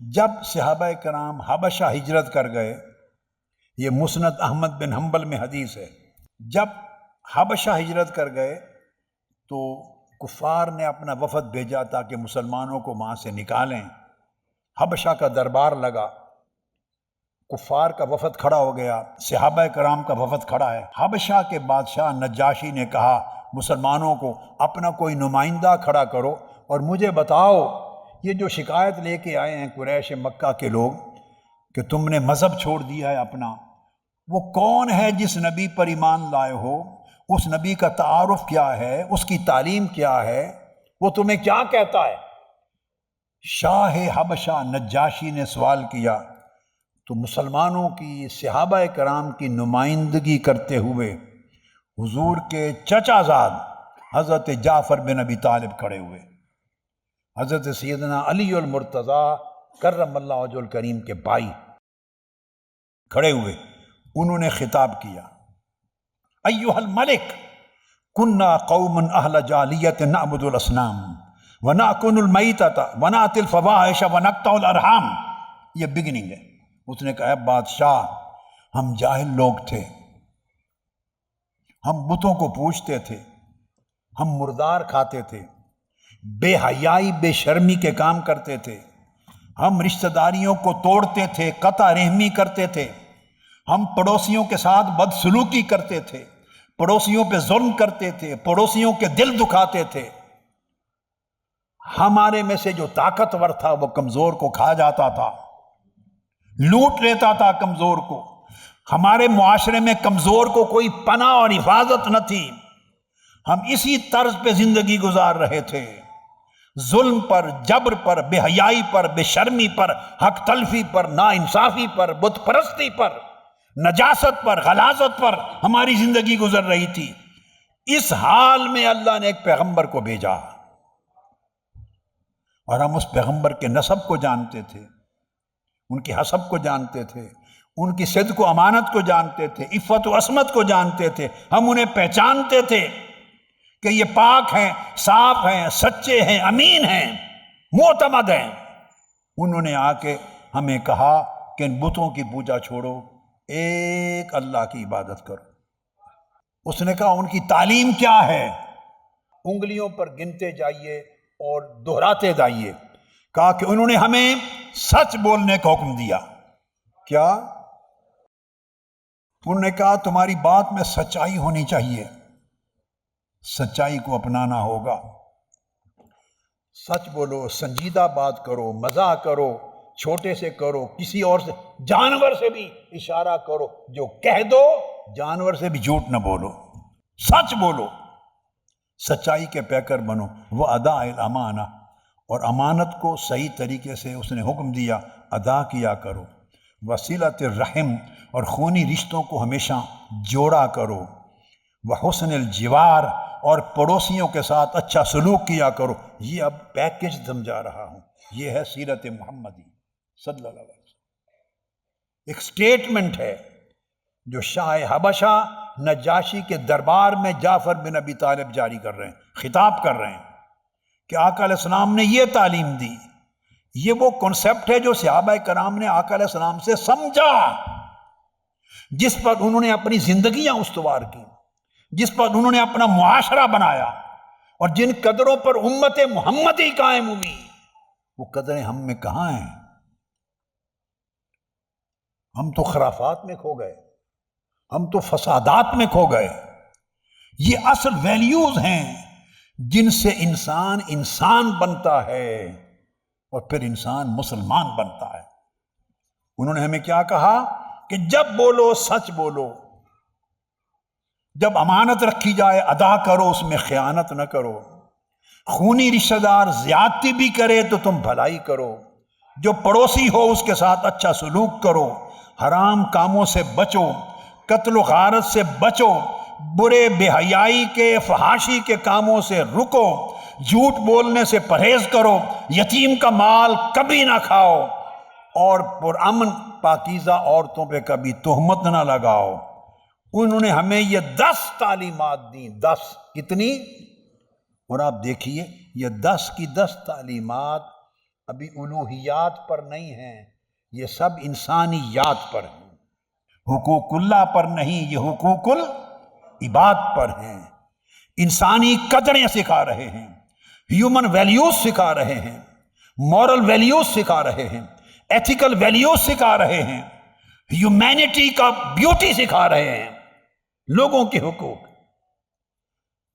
جب صحابہ کرام حبشہ ہجرت کر گئے، یہ مسنت احمد بن حنبل میں حدیث ہے۔ جب حبشہ ہجرت کر گئے، تو کفار نے اپنا وفد بھیجا تاکہ مسلمانوں کو وہاں سے نکالیں۔ حبشہ کا دربار لگا۔ کفار کا وفد کھڑا ہو گیا۔ صحابہ کرام کا وفد کھڑا ہے۔ حبشہ کے بادشاہ نجاشی نے کہا، مسلمانوں کو اپنا کوئی نمائندہ کھڑا کرو اور مجھے بتاؤ یہ جو شکایت لے کے آئے ہیں قریش مکہ کے لوگ کہ تم نے مذہب چھوڑ دیا ہے اپنا، وہ کون ہے جس نبی پر ایمان لائے ہو؟ اس نبی کا تعارف کیا ہے؟ اس کی تعلیم کیا ہے؟ وہ تمہیں کیا کہتا ہے؟ شاہ حبشہ نجاشی نے سوال کیا، تو مسلمانوں کی صحابہ کرام کی نمائندگی کرتے ہوئے حضور کے چچا زاد حضرت جعفر بن نبی طالب کھڑے ہوئے۔ حضرت سیدنا علی المرتضیٰ کرم اللہ عجل الکریم کے بھائی کھڑے ہوئے، انہوں نے خطاب کیا۔ ایوہ الملک، کننا قوم اہل جالیت نعبد الاسنام ونأکن المیتت ونات الفواحش ونقطع الارحام۔ یہ بگننگ ہے۔ اس نے کہا بادشاہ، ہم جاہل لوگ تھے۔ ہم بتوں کو پوچھتے تھے۔ ہم مردار کھاتے تھے۔ بے حیائی، بے شرمی کے کام کرتے تھے۔ ہم رشتہ داریوں کو توڑتے تھے، قطع رحمی کرتے تھے۔ ہم پڑوسیوں کے ساتھ بدسلوکی کرتے تھے۔ پڑوسیوں پہ ظلم کرتے تھے، پڑوسیوں کے دل دکھاتے تھے۔ ہمارے میں سے جو طاقتور تھا، وہ کمزور کو کھا جاتا تھا۔ لوٹ لیتا تھا کمزور کو۔ ہمارے معاشرے میں کمزور کو کوئی پناہ اور حفاظت نہ تھی۔ ہم اسی طرز پہ زندگی گزار رہے تھے۔ ظلم پر، جبر پر، بے حیائی پر، بے شرمی پر، حق تلفی پر نا انصافی پر، بت پرستی پر، نجاست پر، غلازت پر ہماری زندگی گزر رہی تھی۔ اس حال میں اللہ نے ایک پیغمبر کو بھیجا۔ اور ہم اس پیغمبر کے نصب کو جانتے تھے۔ ان کی حسب کو جانتے تھے۔ ان کی صدق و امانت کو جانتے تھے۔ عفت و عصمت کو جانتے تھے۔ ہم انہیں پہچانتے تھے۔ کہ یہ پاک ہیں، صاف ہیں، سچے ہیں، امین ہیں، معتمد ہیں۔ انہوں نے آ کے ہمیں کہا کہ ان بتوں کی پوجا چھوڑو، ایک اللہ کی عبادت کرو۔ اس نے کہا، ان کی تعلیم کیا ہے؟ انگلیوں پر گنتے جائیے اور دہراتے جائیے۔ کہا کہ انہوں نے ہمیں سچ بولنے کا حکم دیا۔ کیا؟ انہوں نے کہا، تمہاری بات میں سچائی ہونی چاہیے۔ سچائی کو اپنانا ہوگا۔ سچ بولو، سنجیدہ بات کرو مزہ کرو، چھوٹے سے کرو، کسی اور سے، جانور سے بھی اشارہ کرو۔ جو کہہ دو، جانور سے بھی جھوٹ نہ بولو۔ سچ بولو، سچائی کے پیکر بنو۔ وہ ادا امانہ اور امانت کو صحیح طریقے سے اس نے حکم دیا، ادا کیا کرو۔ وسیلت رحم اور خونی رشتوں کو ہمیشہ جوڑا کرو۔ وہ حسن الجوار اور پڑوسیوں کے ساتھ اچھا سلوک کیا کرو۔ یہ اب پیکج سمجھا رہا ہوں۔ یہ ہے سیرت محمدی صلی اللہ علیہ وسلم۔ ایک سٹیٹمنٹ ہے جو شاہ حبشہ نجاشی کے دربار میں جعفر بن ابی طالب جاری کر رہے ہیں، خطاب کر رہے ہیں کہ آقا علیہ السلام نے یہ تعلیم دی۔ یہ وہ کنسپٹ ہے جو صحابہ کرام نے آقا علیہ السلام سے سمجھا، جس پر انہوں نے اپنی زندگیاں استوار کی جس پر انہوں نے اپنا معاشرہ بنایا اور جن قدروں پر امت محمد ہی قائم ہوئی، وہ قدریں ہم میں کہاں ہیں؟ ہم تو خرافات میں کھو گئے، ہم تو فسادات میں کھو گئے۔ یہ اصل ویلیوز ہیں جن سے انسان انسان بنتا ہے اور پھر انسان مسلمان بنتا ہے۔ انہوں نے ہمیں کیا کہا کہ جب بولو، سچ بولو۔ جب امانت رکھی جائے، ادا کرو، اس میں خیانت نہ کرو۔ خونی رشتہ دار زیادتی بھی کرے تو تم بھلائی کرو۔ جو پڑوسی ہو، اس کے ساتھ اچھا سلوک کرو۔ حرام کاموں سے بچو، قتل و غارت سے بچو۔ برے بے حیائی کے، فحاشی کے کاموں سے رکو۔ جھوٹ بولنے سے پرہیز کرو۔ یتیم کا مال کبھی نہ کھاؤ۔ اور پرامن پاکیزہ عورتوں پہ کبھی تہمت نہ لگاؤ۔ انہوں نے ہمیں یہ دس تعلیمات دی دس کتنی؟ اور آپ دیکھیے، یہ دس کی دس تعلیمات ابھی الوحیات پر نہیں ہیں، یہ سب انسانیات پر ہیں۔ حقوق اللہ پر نہیں، یہ حقوق العباد پر ہیں۔ انسانی قدریں سکھا رہے ہیں ہیومن ویلیوز سکھا رہے ہیں مورل ویلیوز سکھا رہے ہیں ایتھیکل ویلیوز سکھا رہے ہیں ہیومینٹی کا بیوٹی سکھا رہے ہیں۔ لوگوں کے حقوق۔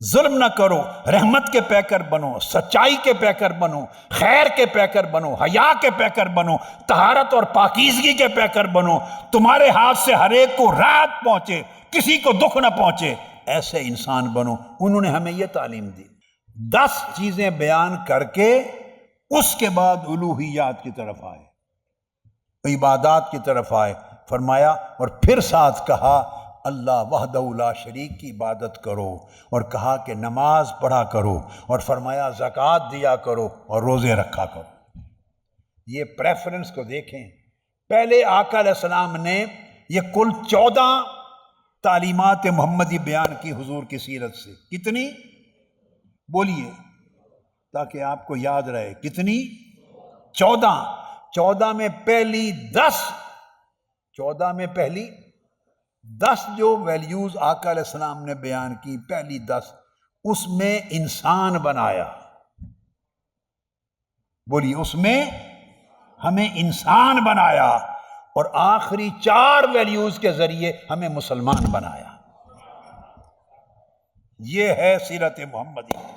ظلم نہ کرو، رحمت کے پیکر بنو، سچائی کے پیکر بنو، خیر کے پیکر بنو، حیا کے پیکر بنو تہارت اور پاکیزگی کے پیکر بنو۔ تمہارے ہاتھ سے ہر ایک کو رات پہنچے، کسی کو دکھ نہ پہنچے۔ ایسے انسان بنو، انہوں نے ہمیں یہ تعلیم دی۔ دس چیزیں بیان کر کے اس کے بعد الوحیات کی طرف آئے۔ عبادات کی طرف آئے۔ فرمایا اور پھر ساتھ کہا اللہ وحد اللہ شریک کی عبادت کرو اور کہا کہ نماز پڑھا کرو اور فرمایا زکوٰۃ دیا کرو اور روزے رکھا کرو۔ یہ پریفرنس کو دیکھیں۔ پہلے آقا علیہ السلام نے یہ کل چودہ تعلیمات محمدی بیان کی حضور کی سیرت سے۔ کتنی؟ بولیے تاکہ آپ کو یاد رہے۔ کتنی؟ چودہ۔ چودہ میں پہلی دس۔ چودہ میں پہلی دس جو ویلیوز آقا علیہ السلام نے بیان کی، پہلی دس، اس میں انسان بنایا۔ بولیے، اس میں ہمیں انسان بنایا اور آخری چار ویلیوز کے ذریعے ہمیں مسلمان بنایا۔ یہ ہے سیرت محمدی۔